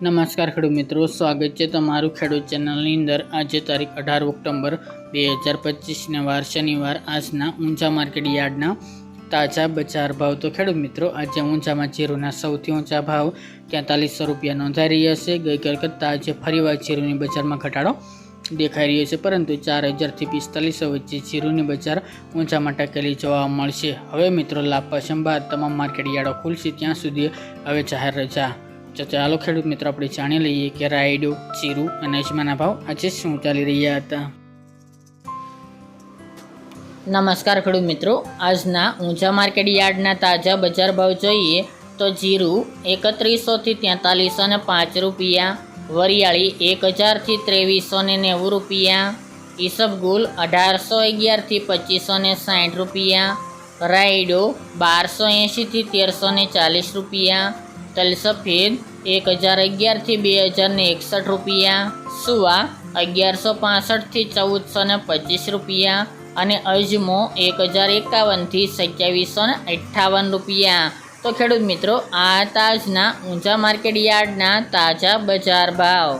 નમસ્કાર ખેડૂત મિત્રો, સ્વાગત છે તમારું ખેડૂત ચેનલની અંદર. આજે તારીખ અઢાર ઓક્ટોબર બે હજાર પચીસને વાર શનિવાર. આજના ઊંચા માર્કેટ યાર્ડના તાજા બજાર ભાવ. તો ખેડૂત મિત્રો, આજે ઊંચામાં જીરુના સૌથી ઊંચા ભાવ તેતાલીસો રૂપિયા નોંધાઈ રહ્યા છે. ગઈકાલ કરતાં આજે ફરીવાર જીરુની બજારમાં ઘટાડો દેખાઈ રહ્યો છે, પરંતુ ચાર હજારથી પિસ્તાલીસો વચ્ચે જીરુની બજાર ઊંચામાં ટકેલી જોવા મળશે. હવે મિત્રો લાભ પસંદ બાદ તમામ માર્કેટ યાર્ડો ખુલશે, ત્યાં સુધી હવે જાહેર રજા તો ચાલો ખેડૂત મિત્રો, આપણે જાણી લઈએ કે રાયડો જીરું અને અજમાના ભાવ આજે શું ચાલી રહ્યા હતા. નમસ્કાર ખેડૂત મિત્રો, આજના ઊંચા માર્કેટ યાર્ડના તાજા બજાર ભાવ જોઈએ તો જીરું એકત્રીસોથી તેતાલીસો ને પાંચ રૂપિયા, વરિયાળી એક હજારથી ત્રેવીસો ને નેવું રૂપિયા, ઈસબગુલ અઢારસો અગિયારથી પચીસો ને સાઠ રૂપિયા, રાયડો બારસો એંશીથી તેરસો ને ચાલીસ રૂપિયા તલ સફેદ એક હજાર અગિયારથી બે હજારને એકસઠ રૂપિયા, સુવા અગિયારસો પાસઠથી ચૌદસો ને પચીસ રૂપિયા અને અજમો એક હજાર એકાવનથી સત્યાવીસો ને અઠ્ઠાવન રૂપિયા. તો ખેડૂત મિત્રો, આ તાજના ઊંચા માર્કેટ યાર્ડના તાજા બજાર ભાવ.